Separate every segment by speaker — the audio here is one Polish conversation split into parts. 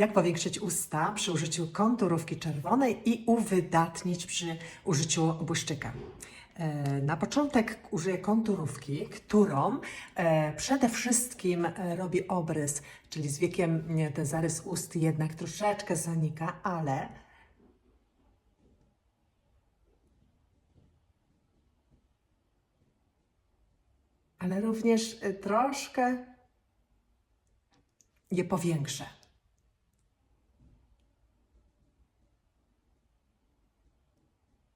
Speaker 1: Jak powiększyć usta przy użyciu konturówki czerwonej i uwydatnić przy użyciu błyszczyka? E, Na początek użyję konturówki, którą e, przede wszystkim e, robi obrys, czyli z wiekiem ten zarys ust jednak troszeczkę zanika, ale ale również troszkę je powiększę.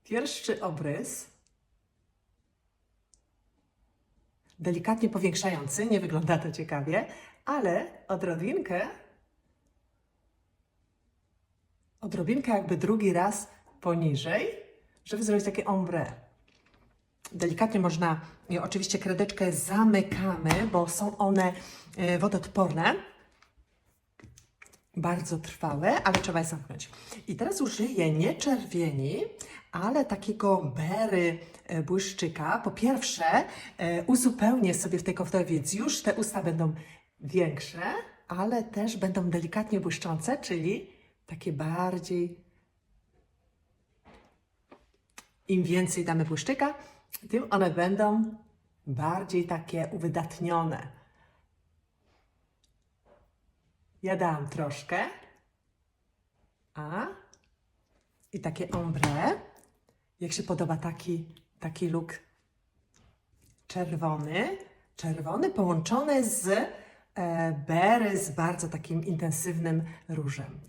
Speaker 1: Pierwszy obrys, delikatnie powiększający, nie wygląda to ciekawie, ale odrobinkę, odrobinkę jakby drugi raz poniżej, żeby zrobić takie ombre. Delikatnie można, oczywiście kredeczkę zamykamy, bo są one e, wodoodporne bardzo trwałe, ale trzeba je zamknąć. I teraz użyję nie czerwieni, ale takiego bery e, błyszczyka. Po pierwsze, e, uzupełnię sobie w tej koftowie, więc już te usta będą większe, ale też będą delikatnie błyszczące, czyli takie bardziej. Im więcej damy błyszczyka, tym one będą bardziej takie uwydatnione. Ja dałam troszkę. A. I takie ombre. Jak się podoba taki, taki look czerwony. Czerwony połączony z e, z bardzo takim intensywnym różem.